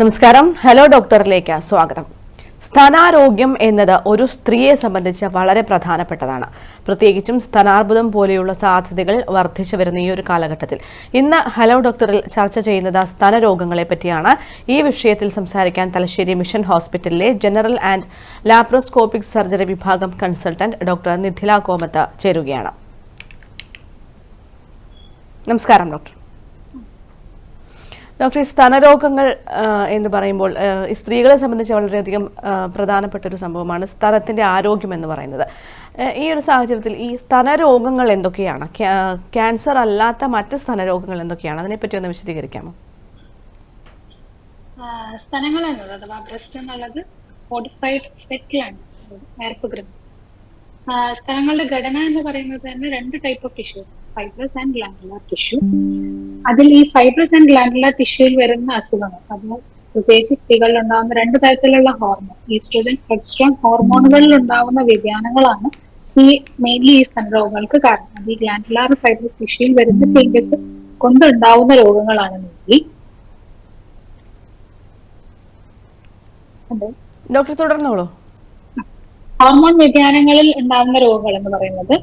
നമസ്കാരം. ഹലോ ഡോക്ടറിലേക്ക് സ്വാഗതം. സ്ഥാനാരോഗ്യം എന്നത് ഒരു സ്ത്രീയെ സംബന്ധിച്ച് വളരെ പ്രധാനപ്പെട്ടതാണ്. പ്രത്യേകിച്ചും സ്ഥാനാർബുദം പോലെയുള്ള സാധ്യതകൾ വർദ്ധിച്ചു വരുന്ന ഈ ഒരു കാലഘട്ടത്തിൽ. ഇന്ന് ഹലോ ഡോക്ടറിൽ ചർച്ച ചെയ്യുന്നത് സ്തനരോഗങ്ങളെ പറ്റിയാണ്. ഈ വിഷയത്തിൽ സംസാരിക്കാൻ തലശ്ശേരി മിഷൻ ഹോസ്പിറ്റലിലെ ജനറൽ ആൻഡ് ലാപ്രോസ്കോപ്പിക് സർജറി വിഭാഗം കൺസൾട്ടന്റ് ഡോക്ടർ നിഥില കോമത്ത് ചേരുകയാണ്. നമസ്കാരം ഡോക്ടർ. ഡോക്ടർ സ്തനരോഗങ്ങൾ എന്ന് പറയുമ്പോൾ സ്ത്രീകളെ സംബന്ധിച്ച് വളരെയധികം പ്രധാനപ്പെട്ട ഒരു സംഭവമാണ് സ്തനത്തിന്റെ ആരോഗ്യം എന്ന് പറയുന്നത്. ഈ ഒരു സാഹചര്യത്തിൽ ഈ സ്തനരോഗങ്ങൾ എന്തൊക്കെയാണ്? ക്യാ- ക്യാൻസർ അല്ലാത്ത മറ്റ് സ്തനരോഗങ്ങൾ എന്തൊക്കെയാണ്? അതിനെപ്പറ്റി ഒന്ന് വിശദീകരിക്കാമോ? സ്തനങ്ങൾ എന്നത് അഥവാ ബ്രസ്റ്റ് എന്നുള്ളത് മോഡിഫൈഡ് സ്പെക്കിലാണ് ആഹ് സ്തനങ്ങളുടെ ഘടന എന്ന് പറയുന്നത് തന്നെ രണ്ട് type of tissue fibrous and glandular tissue അതിൽ ഈ ഫൈബ്രസ് ആൻഡ് ഗ്ലാൻഡുലാർ ടിഷ്യൂയിൽ വരുന്ന അസുഖങ്ങൾ. അത് പ്രത്യേകിച്ച് സ്ത്രീകളിൽ ഉണ്ടാകുന്ന രണ്ട് തരത്തിലുള്ള ഹോർമോൺ ഈസ്ട്രോജൻ പ്രൊജസ്ട്രോൺ ഹോർമോണുകളിൽ ഉണ്ടാകുന്ന വ്യതിയാനങ്ങളാണ് ഈ മെയിൻലി ഈ സ്തനരോഗങ്ങൾക്ക് കാരണം. അത് ഈ ഗ്ലാൻഡുലാർ ഫൈബ്രസ് ടിഷ്യൂയിൽ വരുന്ന ചേഞ്ചസ് കൊണ്ടുണ്ടാവുന്ന രോഗങ്ങളാണ് മെയിൻലി ഡോക്ടർ തുടർന്നോളൂ. ഹോർമോൺ വ്യതിയാനങ്ങളിൽ ഉണ്ടാകുന്ന രോഗങ്ങൾ എന്ന് പറയുന്നത്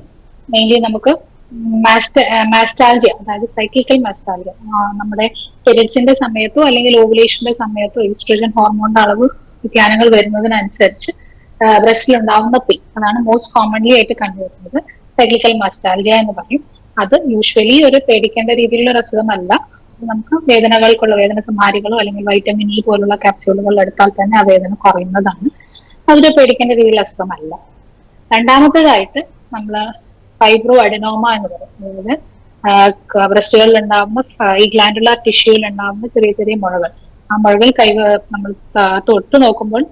മെയിൻലി നമുക്ക് മാസ്റ്റാൾജിയ അതായത് സൈക്ലിക്കൽ മാസ്റ്റാൾജിയ നമ്മുടെ പെരിഡ്സിന്റെ സമയത്തോ അല്ലെങ്കിൽ ഓവുലേഷന്റെ സമയത്തോ ഈസ്ട്രോജൻ ഹോർമോണിന്റെ അളവ് വ്യതിയാനങ്ങൾ വരുന്നതിനനുസരിച്ച് ബ്രസ്റ്റിൽ ഉണ്ടാകുന്ന പെയിൻ അതാണ് മോസ്റ്റ് കോമൺലി ആയിട്ട് കണ്ടുവരുന്നത്. സൈക്ലിക്കൽ മാസ്റ്റാൾജിയ എന്ന് പറയും. അത് യൂഷ്വലി ഒരു പേടിക്കേണ്ട രീതിയിലുള്ള ഒരു അസുഖമല്ല. നമുക്ക് വേദനകൾക്കുള്ള വേദന സംഹാരികളോ അല്ലെങ്കിൽ വൈറ്റമിൻ ഇ പോലുള്ള ക്യാപ്സ്യൂളുകൾ എടുത്താൽ തന്നെ ആ വേദന കുറയുന്നതാണ്. അതൊരു പേടിക്കേണ്ട രീതിയിലുള്ള അസുഖമല്ല. രണ്ടാമത്തേതായിട്ട് നമ്മൾ ഫൈബ്രോ അഡിനോമ എന്ന് പറയും അതായത് ബ്രസ്റ്റുകളിൽ ഉണ്ടാകുന്ന ഈ ഗ്ലാൻഡുലാർ ടിഷ്യൂവിൽ ഉണ്ടാകുന്ന ചെറിയ ചെറിയ മുഴകൾ. ആ മുഴകൾ കൈ നമ്മൾ തൊട്ട് നോക്കുമ്പോൾ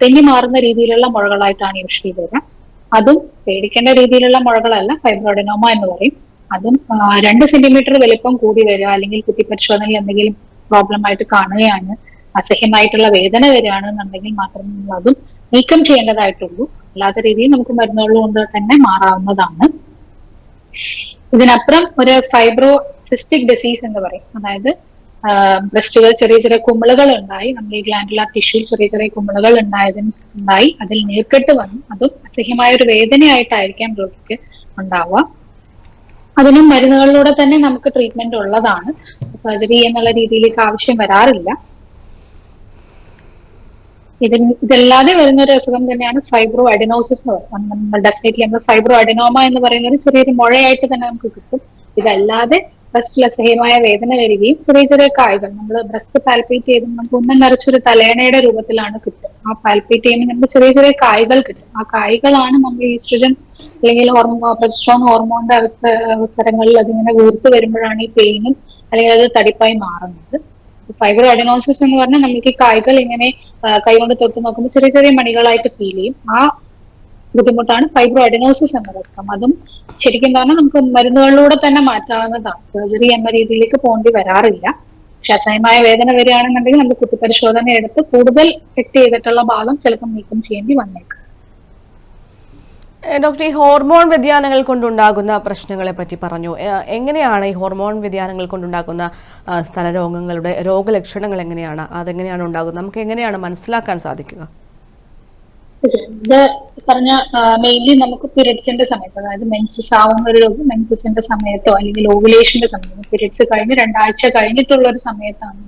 തെന്നി മാറുന്ന രീതിയിലുള്ള മുഴകളായിട്ടാണ് യൂഷ്വലി വരിക. അതും പേടിക്കേണ്ട രീതിയിലുള്ള മുഴകളല്ല ഫൈബ്രോഡിനോമ എന്ന് പറയും. അതും രണ്ട് സെന്റിമീറ്റർ വലിപ്പം കൂടി വരിക അല്ലെങ്കിൽ കുത്തിപ്പരിശോധനയിൽ എന്തെങ്കിലും പ്രോബ്ലം ആയിട്ട് കാണുകയാണ് അസഹ്യമായിട്ടുള്ള വേദന വരികയാണെന്നുണ്ടെങ്കിൽ മാത്രം നമ്മൾ അതും നീക്കം ചെയ്യേണ്ടതായിട്ടുള്ളൂ. അല്ലാത്ത രീതിയിൽ നമുക്ക് മരുന്നുകൾ കൊണ്ട് തന്നെ മാറാവുന്നതാണ്. ഇതിനപ്പുറം ഒരു ഫൈബ്രോ സിസ്റ്റിക് ഡിസീസ് എന്ന് പറയും. അതായത് ബ്രസ്റ്റുകൾ ചെറിയ ചെറിയ കുമ്പിളുകൾ ഉണ്ടായി നമ്മുടെ ഈ ഗ്ലാൻഡുലാർ ടിഷ്യൂൽ ചെറിയ ചെറിയ കുമ്പിളുകൾ ഉണ്ടായതിന് ഉണ്ടായി അതിൽ നീർക്കെട്ട് വന്നു. അതും അസഹ്യമായ ഒരു വേദനയായിട്ടായിരിക്കാം രോഗിക്ക് ഉണ്ടാവുക. അതിനും മരുന്നുകളിലൂടെ തന്നെ നമുക്ക് ട്രീറ്റ്മെന്റ് ഉള്ളതാണ്. സർജറി എന്നുള്ള രീതിയിലേക്ക് ആവശ്യം വരാറില്ല. ഇതിന് ഇതല്ലാതെ വരുന്ന ഒരു അസുഖം തന്നെയാണ് ഫൈബ്രോ അഡിനോസിസ് എന്ന് നമ്മൾ ഡെഫിനറ്റ്ലി നമ്മൾ ഫൈബ്രോ അഡിനോമ എന്ന് പറയുന്ന ഒരു ചെറിയൊരു മുഴയായിട്ട് തന്നെ നമുക്ക് കിട്ടും. ഇതല്ലാതെ ബ്രസ്റ്റിൽ അസഹ്യമായ വേദന വരികയും ചെറിയ ചെറിയ കായകൾ നമ്മൾ ബ്രസ്റ്റ് പാൽപ്പേറ്റ് ചെയ്ത് നമുക്ക് ഒന്നും നിറച്ചൊരു തലേണയുടെ രൂപത്തിലാണ് കിട്ടുക. ആ പാൽപ്പേറ്റ് ചെയ്യുമ്പോൾ നമുക്ക് ചെറിയ ചെറിയ കായകൾ കിട്ടും. ആ കായകളാണ് നമ്മൾ ഈസ്ട്രജൻ അല്ലെങ്കിൽ ഹോർമോ പ്രസ്ട്രോൺ ഹോർമോണിന്റെ അവസരങ്ങളിൽ അതിങ്ങനെ വീർത്ത് വരുമ്പോഴാണ് ഈ പെയിനും അല്ലെങ്കിൽ അത് തടിപ്പായി മാറുന്നത്. ഫൈബർ അഡിനോസിസ് എന്ന് പറഞ്ഞാൽ നമുക്ക് ഈ കായ്കൾ ഇങ്ങനെ കൈകൊണ്ട് തൊട്ട് നോക്കുമ്പോൾ ചെറിയ ചെറിയ മണികളായിട്ട് ഫീൽ ചെയ്യും. ആ ബുദ്ധിമുട്ടാണ് ഫൈബ്രോ അഡിനോസിസ് എന്ന രോഗം അതും ശരിക്കും പറഞ്ഞാൽ നമുക്ക് മരുന്നുകളിലൂടെ തന്നെ മാറ്റാവുന്നതാണ്. സർജറി എന്ന രീതിയിലേക്ക് പോകേണ്ടി വരാറില്ല. അസഹ്യമായ വേദന വരികയാണെന്നുണ്ടെങ്കിൽ നമുക്ക് കുത്തിപരിശോധന എടുത്ത് കൂടുതൽ എഫക്ട് ചെയ്തിട്ടുള്ള ഭാഗം ചിലപ്പോൾ നീക്കം ചെയ്യേണ്ടി വന്നേക്കാം. ഡോക്ടർ ഈ ഹോർമോൺ വ്യതിയാനങ്ങൾ കൊണ്ടുണ്ടാകുന്ന പ്രശ്നങ്ങളെ പറ്റി പറഞ്ഞു എങ്ങനെയാണ് ഈ ഹോർമോൺ വ്യതിയാനങ്ങൾ കൊണ്ടുണ്ടാകുന്ന സ്ഥലരോഗങ്ങളുടെ രോഗലക്ഷണങ്ങൾ എങ്ങനെയാണ്? അതെങ്ങനെയാണ് ഉണ്ടാകുന്നത്? നമുക്ക് എങ്ങനെയാണ് മനസ്സിലാക്കാൻ സാധിക്കുക? ഇത് പറഞ്ഞ മെയിൻലി നമുക്ക് പീരിയഡ്സിന്റെ സമയത്ത് അതായത് മെൻസസ് ആവുന്ന ഒരു രോഗം മെൻസസിന്റെ സമയത്തോ അല്ലെങ്കിൽ ഓവുലേഷന്റെ സമയത്തോ പീരിയഡ്സ് കഴിഞ്ഞ് രണ്ടാഴ്ച കഴിഞ്ഞിട്ടുള്ള ഒരു സമയത്താണ്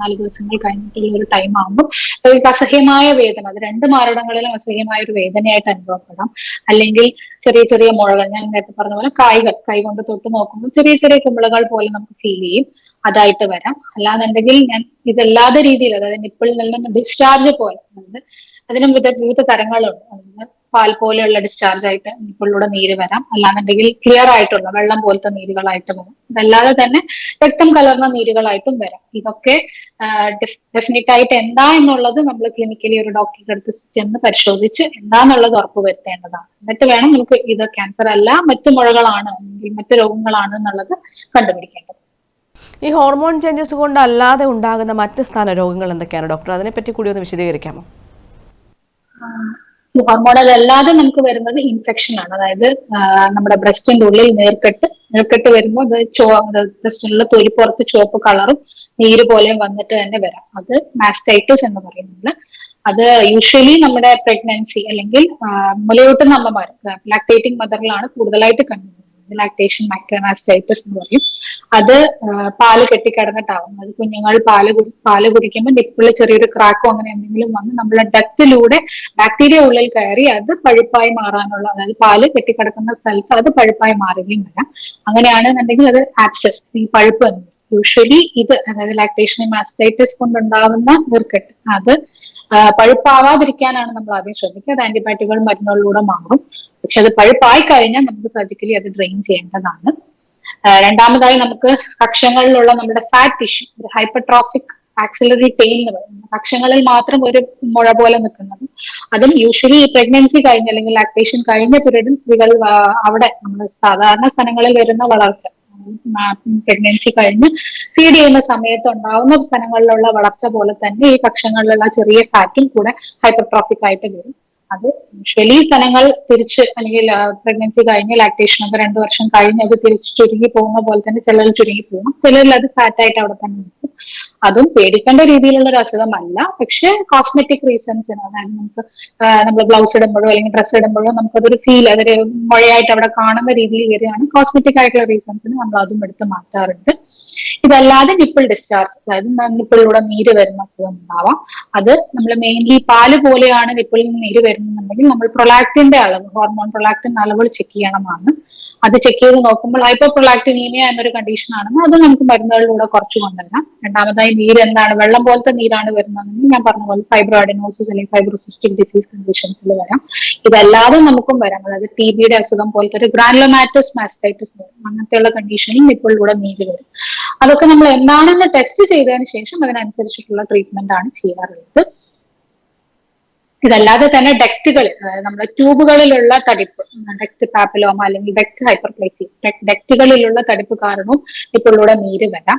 നാല് ദിവസങ്ങൾ കഴിഞ്ഞിട്ടുള്ള ഒരു ടൈം ആകുമ്പോൾ രോഗിക്ക് അസഹ്യമായ വേദന അത് രണ്ട് മാരടങ്ങളിലും അസഹ്യമായ ഒരു വേദനയായിട്ട് അനുഭവപ്പെടാം. അല്ലെങ്കിൽ ചെറിയ ചെറിയ മുഴകൾ ഞാൻ നേരത്തെ പറഞ്ഞ പോലെ കായ്കൾ കൈ കൊണ്ട് തൊട്ട് നോക്കുമ്പോൾ ചെറിയ ചെറിയ കുമ്പിളകൾ പോലെ നമുക്ക് ഫീൽ ചെയ്യും അതായിട്ട് വരാം. അല്ലാന്നുണ്ടെങ്കിൽ ഞാൻ ഇതല്ലാതെ രീതിയിൽ അതായത് നിപ്പിളിൽ നിന്ന് ഡിസ്ചാർജ് പോലെ അതായത് അതിനും വിവിധ വിവിധ തരങ്ങളുണ്ട് പാൽ പോലെയുള്ള ഡിസ്ചാർജ് ആയിട്ട് നിപ്പിളിലൂടെ നീര് വരാം. അല്ലാന്നുണ്ടെങ്കിൽ ക്ലിയർ ആയിട്ടുള്ള വെള്ളം പോലത്തെ നീരുകളായിട്ട് വരാം. അതല്ലാതെ തന്നെ രക്തം കലർന്ന നീരുകളായിട്ടും വരാം. ഇതൊക്കെ ഡെഫിനറ്റ് ആയിട്ട് എന്താ എന്നുള്ളത് നമ്മൾ ക്ലിനിക്കലി ഒരു ഡോക്ടറുടെ അടുത്ത് ചെന്ന് പരിശോധിച്ച് എന്താന്നുള്ളത് ഉറപ്പ് വരുത്തേണ്ടതാണ്. എന്നിട്ട് വേണം നമുക്ക് ഇത് ക്യാൻസർ അല്ല മറ്റു മുഴകളാണ് അല്ലെങ്കിൽ മറ്റു രോഗങ്ങളാണ് എന്നുള്ളത് കണ്ടുപിടിക്കേണ്ടത്. ഈ ഹോർമോൺ ചേഞ്ചസ് കൊണ്ട് അല്ലാതെ ഉണ്ടാകുന്ന മറ്റ് സ്ഥാന രോഗങ്ങൾ എന്തൊക്കെയാണ്? ഡോക്ടർ അതിനെപ്പറ്റി കൂടി ഒന്ന് വിശദീകരിക്കാമോ? ഹോർമോണൽ അല്ലാതെ നമുക്ക് വരുന്നത് ഇൻഫെക്ഷൻ ആണ്. അതായത് നമ്മുടെ ബ്രസ്റ്റിന്റെ ഉള്ളിൽ നീർക്കെട്ട് നീർക്കെട്ട് വരുമ്പോൾ അത് ചോ ബ്രസ്റ്റിനുള്ള തൊലിപ്പുറത്ത് ചുവപ്പ് കളറും നീര് പോലെയും വന്നിട്ട് തന്നെ വരാം. അത് മാസ്റ്റൈറ്റിസ് എന്ന് പറയുന്നത്. അത് യൂഷ്വലി നമ്മുടെ പ്രഗ്നൻസി അല്ലെങ്കിൽ മുലയൂട്ടുന്ന അമ്മമാർ ലാക്ടേറ്റിംഗ് മദറിലാണ് കൂടുതലായിട്ട് കണ്ടുവരുന്നത് ലാക്ടേഷൻ മൈക്രോമാസ്റ്റൈറ്റിസ് എന്ന് പറയും. അത് പാൽ കെട്ടിക്കിടന്നിട്ടാവും. അത് കുഞ്ഞുങ്ങൾ പാൽ പാൽ കുടിക്കുമ്പോൾ നിപ്പിളിൽ ചെറിയൊരു ക്രാക്കോ അങ്ങനെ എന്തെങ്കിലും വന്ന് നമ്മുടെ ഡക്റ്റിലൂടെ ബാക്ടീരിയ ഉള്ളിൽ കയറി അത് പഴുപ്പായി മാറാനുള്ള അതായത് പാൽ കെട്ടിക്കിടക്കുന്ന സ്ഥലത്ത് അത് പഴുപ്പായി മാറുകയും വരാം. അങ്ങനെയാണെന്നുണ്ടെങ്കിൽ അത് ആക്സസ് ഈ പഴുപ്പ് എന്ന് യൂഷ്വലി ഇത് അതായത് ലാക്ടേഷൻ മാസ്റ്റൈറ്റിസ് കൊണ്ടുണ്ടാവുന്ന നീർക്കെട്ട് അത് പഴുപ്പാവാതിരിക്കാനാണ് നമ്മൾ ആദ്യം ശ്രദ്ധിക്കുക. അത് ആന്റിബയോട്ടിക്കുകൾ മരുന്നുകളിലൂടെ മാറും. പക്ഷെ അത് പഴുപ്പായി കഴിഞ്ഞാൽ നമുക്ക് സർജിക്കലി അത് ഡ്രെയിൻ ചെയ്യേണ്ടതാണ്. രണ്ടാമതായി നമുക്ക് കക്ഷങ്ങളിലുള്ള നമ്മുടെ fat tissue hypertrophic axillary pain എന്ന് പറയുന്നത്. കക്ഷങ്ങളിൽ മാത്രം ഒരു മുഴ പോലെ നിൽക്കുന്നത്. അതും യൂഷ്വലി പ്രഗ്നൻസി കഴിഞ്ഞ അല്ലെങ്കിൽ ലാക്ടേഷൻ കഴിഞ്ഞ പീരീഡിൽ സ്ത്രീകൾ അവിടെ നമ്മൾ സാധാരണ സ്ഥലങ്ങളിൽ വരുന്ന വളർച്ച പ്രഗ്നൻസി കഴിഞ്ഞ് ഫീഡ് ചെയ്യുന്ന സമയത്ത് ഉണ്ടാവുന്ന സ്ഥലങ്ങളിലുള്ള വളർച്ച പോലെ തന്നെ ഈ കക്ഷങ്ങളിലുള്ള ചെറിയ ഫാറ്റും കൂടെ ഹൈപ്പർട്രോഫിക് ആയിട്ട് വരും. അത് യൂഷ്വലി സ്ഥലങ്ങൾ തിരിച്ച് അല്ലെങ്കിൽ പ്രഗ്നൻസി കഴിഞ്ഞ് ലാക്ടേഷൻ ഒക്കെ രണ്ടു വർഷം കഴിഞ്ഞ് അത് തിരിച്ച് ചുരുങ്ങി പോകുന്ന പോലെ തന്നെ ചിലരിൽ ചുരുങ്ങി പോകും. ചിലരിൽ അത് ഫാറ്റ് ആയിട്ട് അവിടെ തന്നെ നിൽക്കും. അതും പേടിക്കേണ്ട രീതിയിലുള്ള ഒരു അസുഖമല്ല. പക്ഷെ കോസ്മെറ്റിക് റീസൺസിന് അതായത് നമുക്ക് നമ്മൾ ബ്ലൗസ് ഇടുമ്പോഴോ അല്ലെങ്കിൽ ഡ്രസ്സ് ഇടുമ്പോഴോ നമുക്കതൊരു ഫീൽ അതൊരു മുഴയായിട്ട് അവിടെ കാണുന്ന രീതിയിൽ വരികയാണ്. കോസ്മെറ്റിക് ആയിട്ടുള്ള റീസൺസിന് നമ്മൾ അതും എടുത്ത് മാറ്റാറുണ്ട്. ഇതല്ലാതെ നിപ്പിൾ ഡിസ്ചാർജ് അതായത് നിപ്പിളിലൂടെ നീര് വരുന്ന അസുഖം ഉണ്ടാവാം. അത് നമ്മൾ മെയിൻലി പാൽ പോലെയാണ് നിപ്പിളിൽ നീര് വരുന്നുണ്ടെങ്കിൽ നമ്മൾ പ്രൊലാക്ടിന്റെ അളവ് ഹോർമോൺ പ്രൊലാക്ടിന്റെ അളവുകൾ ചെക്ക് ചെയ്യണമെന്നാണ് അത് ചെക്ക് ചെയ്ത് നോക്കുമ്പോൾ ഹൈപ്പോ പ്രൊലാക്ടിനീമിയ എന്നൊരു കണ്ടീഷൻ ആണെന്ന് അത് നമുക്ക് മരുന്നുകളിലൂടെ കുറച്ച് കൊണ്ടുവരാം. രണ്ടാമതായി നീര് എന്താണ് വെള്ളം പോലത്തെ നീരാണ് വരുന്നതെന്ന് ഞാൻ പറഞ്ഞ പോലെ ഫൈബ്രോഡിനോസിസ് അല്ലെങ്കിൽ ഫൈബ്രോസിസ്റ്റിക് ഡിസീസ് കണ്ടീഷൻസിൽ വരാം. ഇതല്ലാതെ നമുക്കും വരാം. അതായത് ടി ബിയുടെ അസുഖം പോലത്തെ ഒരു ഗ്രാനുലോമാറ്റസ് മാസ്റ്റൈറ്റിസ് വരും. അങ്ങനത്തെയുള്ള കണ്ടീഷനിൽ നിപ്പിളിലൂടെ നീര് വരും. അതൊക്കെ നമ്മൾ എന്താണെന്ന് ടെസ്റ്റ് ചെയ്തതിന് ശേഷം അതിനനുസരിച്ചിട്ടുള്ള ട്രീറ്റ്മെന്റ് ആണ് ചെയ്യാറുള്ളത്. ഇതല്ലാതെ തന്നെ ഡെക്റ്റുകൾ നമ്മുടെ ട്യൂബുകളിലുള്ള തടിപ്പ് ഡെക്ട് പാപ്പിലോമ അല്ലെങ്കിൽ ഡെക്ട് ഹൈപ്പർപ്ലേസി ഡെക്റ്റുകളിലുള്ള തടിപ്പ് കാരണവും ഇപ്പോഴിലൂടെ നീര് വരാം.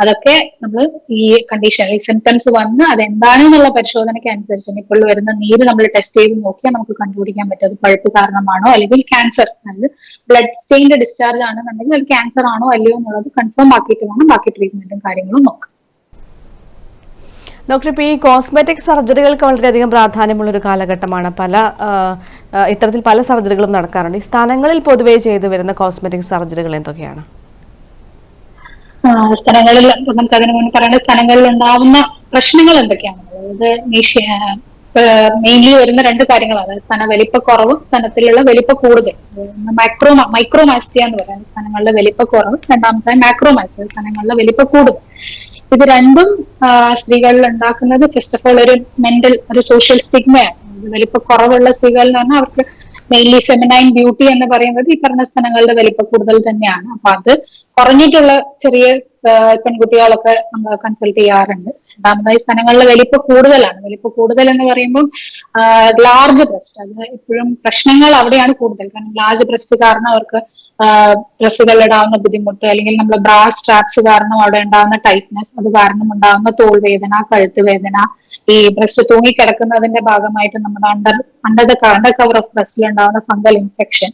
അതൊക്കെ നമ്മൾ ഈ കണ്ടീഷൻ ഈ സിംറ്റംസ് വന്ന് അതെന്താണ് എന്നുള്ള പരിശോധനയ്ക്ക് അനുസരിച്ച് ഇപ്പോൾ വരുന്ന നീര് നമ്മൾ ടെസ്റ്റ് ചെയ്ത് നോക്കിയാൽ നമുക്ക് കണ്ടുപിടിക്കാൻ പറ്റും. അത് പഴുപ്പ് കാരണമാണോ അല്ലെങ്കിൽ ക്യാൻസർ അതായത് ബ്ലഡ് സ്റ്റെയിൻഡ് ഡിസ്ചാർജ് ആണെന്നുണ്ടെങ്കിൽ അത് ക്യാൻസർ ആണോ അല്ലയോ എന്നുള്ളത് കൺഫേം ആക്കിയിട്ട് വേണം ബാക്കി ട്രീറ്റ്മെന്റും കാര്യങ്ങളും നോക്കാം. ഡോക്ടർ ഇപ്പോൾ ഈ കോസ്മെറ്റിക് സർജറികൾക്ക് വളരെയധികം പ്രാധാന്യമുള്ളൊരു കാലഘട്ടമാണ്. പല ഇത്തരത്തിൽ പല സർജറികളും നടക്കാറുണ്ട്. ഈ സ്ഥലങ്ങളിൽ പൊതുവേ ചെയ്തു വരുന്ന കോസ്മെറ്റിക് സർജറികൾ എന്തൊക്കെയാണ്? സ്ഥലങ്ങളിൽ നമുക്ക് അതിന് മുന്നേ പറയേണ്ട സ്ഥലങ്ങളിൽ ഉണ്ടാവുന്ന പ്രശ്നങ്ങൾ എന്തൊക്കെയാണ്? അതായത് മെയിൻലി വരുന്ന രണ്ട് കാര്യങ്ങളാണ് അതായത് സ്ഥല വലിപ്പക്കുറവും സ്ഥലത്തിലുള്ള വലിപ്പ കൂടുതൽ. മൈക്രോ മൈക്രോമാസ്റ്റിയ എന്ന് പറയുന്നത് സ്ഥലങ്ങളുടെ വലിപ്പക്കുറവ് രണ്ടാമത്തെ മാക്രോമാസ്റ്റിയ സ്ഥലങ്ങളുടെ വലിപ്പ കൂടുതൽ. ഇത് രണ്ടും സ്ത്രീകളിൽ ഉണ്ടാക്കുന്നത് ഫസ്റ്റ് ഓഫ് ഓൾ ഒരു മെന്റൽ ഒരു സോഷ്യൽ സ്റ്റിഗ്മയാണ് വലിപ്പ കുറവുള്ള സ്ത്രീകൾ എന്ന് പറഞ്ഞാൽ അവർക്ക് മെയിൻലി ഫെമിനൈൻ ബ്യൂട്ടി എന്ന് പറയുന്നത് ഈ പറഞ്ഞ സ്ഥലങ്ങളുടെ വലിപ്പ കൂടുതൽ തന്നെയാണ്. അപ്പൊ അത് കുറഞ്ഞിട്ടുള്ള ചെറിയ പെൺകുട്ടികളൊക്കെ നമ്മൾ കൺസൾട്ട് ചെയ്യാറുണ്ട്. രണ്ടാമതായി സ്ഥലങ്ങളിലെ വലിപ്പ കൂടുതലാണ്. വലിപ്പ കൂടുതൽ എന്ന് പറയുമ്പോൾ ലാർജ് ബ്രസ്റ്റ് അത് എപ്പോഴും പ്രശ്നങ്ങൾ അവിടെയാണ് കൂടുതൽ. കാരണം ലാർജ് ബ്രസ്റ്റ് കാരണം അവർക്ക് ഡ്രസ്സുകൾ ഇടാവുന്ന ബുദ്ധിമുട്ട് അല്ലെങ്കിൽ നമ്മൾ ബ്രാ സ്ട്രാപ്സ് കാരണം അവിടെ ഉണ്ടാകുന്ന ടൈറ്റ്നെസ് അത് കാരണം ഉണ്ടാകുന്ന തോൾ വേദന കഴുത്ത് വേദന ഈ ബ്രസ്റ്റ് തൂങ്ങിക്കിടക്കുന്നതിന്റെ ഭാഗമായിട്ട് നമ്മുടെ under under the under cover of ബ്രസ്റ്റിൽ ഉണ്ടാകുന്ന ഫംഗൽ ഇൻഫെക്ഷൻ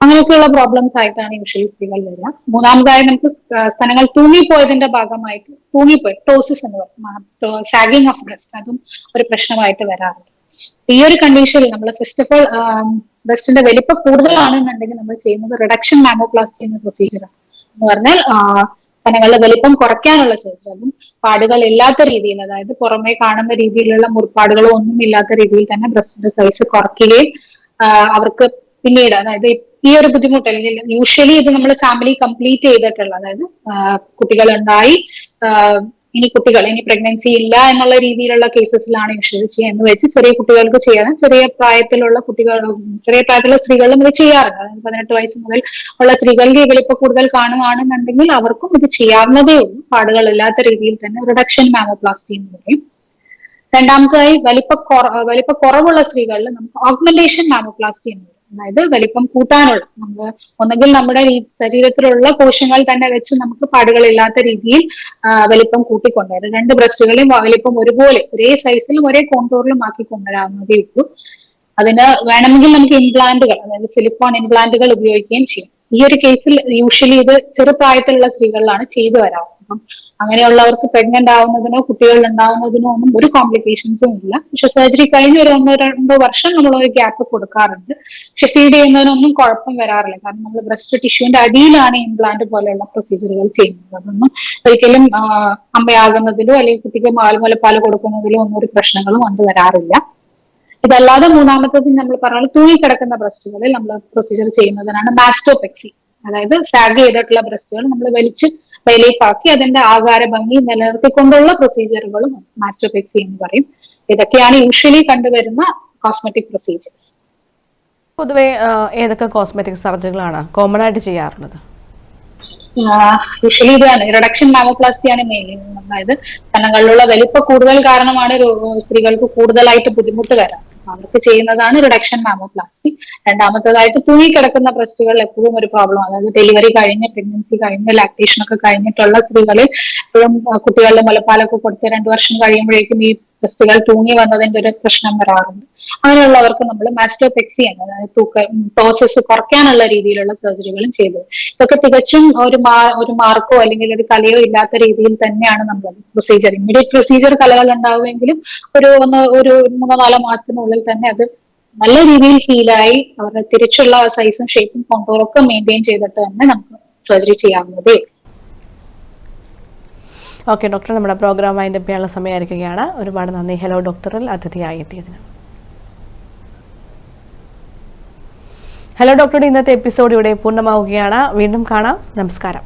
അങ്ങനെയൊക്കെയുള്ള പ്രോബ്ലംസ് ആയിട്ടാണ് യൂഷ്വലി സ്ത്രീകൾ വരിക. മൂന്നാമതായി നമുക്ക് സ്ഥലങ്ങൾ തൂങ്ങിപ്പോയതിന്റെ ഭാഗമായിട്ട് തൂങ്ങിപ്പോയി ടോസിസ് എന്ന് പറയും. സാഗിങ് ഓഫ് ബ്രസ്റ്റ് അതും ഒരു പ്രശ്നമായിട്ട് വരാറുണ്ട്. ഈ ഒരു കണ്ടീഷനിൽ നമ്മൾ ഫസ്റ്റ് ഓഫ് ഓൾ ബ്രസ്റ്റിന്റെ വലിപ്പം കൂടുതലാണെന്നുണ്ടെങ്കിൽ നമ്മൾ ചെയ്യുന്നത് റിഡക്ഷൻ മാമോപ്ലാസ്റ്റി എന്ന പ്രൊസീജിയറാണ് എന്ന് പറഞ്ഞാൽ കനകളുടെ വലിപ്പം കുറയ്ക്കാനുള്ള സർജറി അതും പാടുകൾ ഇല്ലാത്ത രീതിയിൽ അതായത് പുറമേ കാണുന്ന രീതിയിലുള്ള മുറിപ്പാടുകളോ ഒന്നും ഇല്ലാത്ത രീതിയിൽ തന്നെ ബ്രസ്റ്റിന്റെ സൈസ് കുറയ്ക്കുകയും അവർക്ക് പിന്നീട് അതായത് ഈ ഒരു ബുദ്ധിമുട്ട് അല്ലെങ്കിൽ യൂഷ്വലി ഇത് നമ്മൾ ഫാമിലി കംപ്ലീറ്റ് ചെയ്തിട്ടുള്ള അതായത് കുട്ടികൾ ഉണ്ടായി ഇനി കുട്ടികൾ ഇനി പ്രഗ്നൻസി ഇല്ല എന്നുള്ള രീതിയിലുള്ള കേസസിലാണ് ഇൻഷുറൻസ് ചെയ്യുക എന്ന് വെച്ച് ചെറിയ കുട്ടികൾക്ക് ചെയ്യാനും ചെറിയ പ്രായത്തിലുള്ള കുട്ടികൾ ചെറിയ പ്രായത്തിലുള്ള സ്ത്രീകളും ഇത് ചെയ്യാറുണ്ട്. പതിനെട്ട് വയസ്സ് മുതൽ ഉള്ള സ്ത്രീകളുടെ ഈ വലിപ്പം കൂടുതൽ കാണുകയാണെന്നുണ്ടെങ്കിൽ അവർക്കും ഇത് ചെയ്യാവുന്നതേ ഉള്ളൂ. പാടുകളില്ലാത്ത രീതിയിൽ തന്നെ റിഡക്ഷൻ മാമോപ്ലാസ്റ്റി എന്ന് പറയും. രണ്ടാമതായി വലിപ്പ വലിപ്പ കുറവുള്ള സ്ത്രീകളിൽ നമുക്ക് ഓഗ്മെന്റേഷൻ മാമോപ്ലാസ്റ്റി എന്ന് പറയും. അതായത് വലിപ്പം കൂട്ടാനുള്ള നമ്മൾ ഒന്നെങ്കിൽ നമ്മുടെ ശരീരത്തിലുള്ള കോശങ്ങൾ തന്നെ വെച്ച് നമുക്ക് പാടുകളില്ലാത്ത രീതിയിൽ വലിപ്പം കൂട്ടിക്കൊണ്ടുവരാം രണ്ട് ബ്രസ്റ്റുകളെയും വലിപ്പം ഒരുപോലെ ഒരേ സൈസിലും ഒരേ കോണ്ടൂറിലും ആക്കി കൊണ്ടുവരാവുന്നതേ ഉള്ളൂ. അതിന് വേണമെങ്കിൽ നമുക്ക് ഇംപ്ലാന്റുകൾ അതായത് സിലിക്കോൺ ഇംപ്ലാന്റുകൾ ഉപയോഗിക്കുകയും ചെയ്യും. ഈ ഒരു കേസിൽ യൂഷ്വലി ഇത് ചെറുപ്രായത്തിലുള്ള സ്ത്രീകളിലാണ് ചെയ്തു വരാറ്. അപ്പം അങ്ങനെയുള്ളവർക്ക് പ്രഗ്നന്റ് ആവുന്നതിനോ കുട്ടികൾ ഉണ്ടാവുന്നതിനോ ഒന്നും ഒരു കോംപ്ലിക്കേഷൻസും ഇല്ല. പക്ഷെ സർജറി കഴിഞ്ഞ ഒരു ഒന്നോ രണ്ടോ വർഷം നമ്മൾ ഒരു ഗ്യാപ്പ് കൊടുക്കാറുണ്ട്. പക്ഷെ ഫീഡ് ചെയ്യുന്നതിനൊന്നും കുഴപ്പം വരാറില്ല. കാരണം നമ്മൾ ബ്രസ്റ്റ് ടിഷ്യൂവിന്റെ അടിയിലാണ് ഇംപ്ലാന്റ് പോലെയുള്ള പ്രൊസീജിയറുകൾ ചെയ്യുന്നത്. അതൊന്നും ഒരിക്കലും അമ്മയാകുന്നതിലോ അല്ലെങ്കിൽ കുട്ടിക്ക് പാൽ പാൽ കൊടുക്കുന്നതിലോ ഒന്നും ഒരു പ്രശ്നങ്ങളും കൊണ്ട് വരാറില്ല. ഇതല്ലാതെ മൂന്നാമത്തത് നമ്മൾ പറഞ്ഞാൽ തൂങ്ങി കിടക്കുന്ന ബ്രസ്റ്റുകളിൽ നമ്മൾ പ്രൊസീജിയർ ചെയ്യുന്നതിനാണ് മാസ്റ്റോപെക്സി അതായത് സാഗ് ചെയ്തിട്ടുള്ള ബ്രസ്റ്റുകൾ നമ്മൾ വലിച്ച് വെയിലേക്കാക്കി അതിന്റെ ആകാര ഭംഗി നിലനിർത്തിക്കൊണ്ടുള്ള പ്രൊസീജിയറുകളും മാസ്റ്റോപെക്സി എന്ന് പറയും. ഇതൊക്കെയാണ് യൂഷ്വലി കണ്ടുവരുന്ന കോസ്മെറ്റിക് പ്രൊസീജിയേഴ്സ് പൊതുവെ ഏതൊക്കെ കോസ്മെറ്റിക് സർജറികളാണ് കോമൺ ആയിട്ട് ചെയ്യാറുള്ളത്? യൂഷ്വലി ഇതാണ്. റിഡക്ഷൻ മാമോപ്ലാസ്റ്റിയാണ് മെയിൻ അതായത് കണ്ണുകളിലുള്ള വലിപ്പ കൂടുതൽ കാരണമാണ് സ്ത്രീകൾക്ക് കൂടുതലായിട്ട് ബുദ്ധിമുട്ട് വരാം അവർക്ക് ചെയ്യുന്നതാണ് റിഡക്ഷൻ മാമോപ്ലാസ്റ്റി രണ്ടാമത്തേതായിട്ട് തൂങ്ങിക്കിടക്കുന്ന ബ്രസ്റ്റുകൾ എപ്പോഴും ഒരു പ്രോബ്ലം അതായത് ഡെലിവറി കഴിഞ്ഞ് പ്രഗ്നൻസി കഴിഞ്ഞ് ലാക്ടേഷൻ ഒക്കെ കഴിഞ്ഞിട്ടുള്ള സ്ത്രീകളിൽ എപ്പോഴും കുട്ടികളുടെ മുലപ്പാലൊക്കെ കൊടുത്ത് രണ്ടു വർഷം കഴിയുമ്പോഴേക്കും ഈ ബ്രസ്റ്റുകൾ തൂങ്ങി വന്നതിന്റെ ഒരു പ്രശ്നം വരാറുണ്ട്. അങ്ങനെയുള്ളവർക്ക് നമ്മൾ മാസ്റ്റോപെക്സി എന്ന തൂക്ക പ്രോസസ്സ് കുറയ്ക്കാനുള്ള രീതിയിലുള്ള സർജറികളും ചെയ്തത്. ഇതൊക്കെ തികച്ചും ഒരു മാ ഒരു മാർക്കോ അല്ലെങ്കിൽ ഒരു കലയോ ഇല്ലാത്ത രീതിയിൽ തന്നെയാണ് നമ്മൾ പ്രൊസീജിയർ ഇമ്മീഡിയറ്റ് പ്രൊസീജിയർ കലകൾ ഉണ്ടാവുമെങ്കിലും ഒരു ഒന്ന് ഒരു മൂന്നോ നാലോ മാസത്തിനുള്ളിൽ തന്നെ അത് നല്ല രീതിയിൽ ഹീലായി അവരുടെ തിരിച്ചുള്ള സൈസും ഷേപ്പും ഒക്കെ മെയിന്റെയിൻ ചെയ്തിട്ട് തന്നെ നമുക്ക് സർജറി ചെയ്യാവുന്നതേ. ഓക്കെ ഡോക്ടർ നമ്മുടെ പ്രോഗ്രാം അതിന്റെ ചെയ്യാനുള്ള സമയമായിരിക്കുകയാണ്. ഒരുപാട് നന്ദി. ഹലോ ഡോക്ടറിൽ അതിഥിയായി എത്തിയതിന്. ഹലോ ഡോക്ടറുടെ ഇന്നത്തെ എപ്പിസോഡ് ഇവിടെ പൂർണമാവുകയാണ്. വീണ്ടും കാണാം. നമസ്കാരം.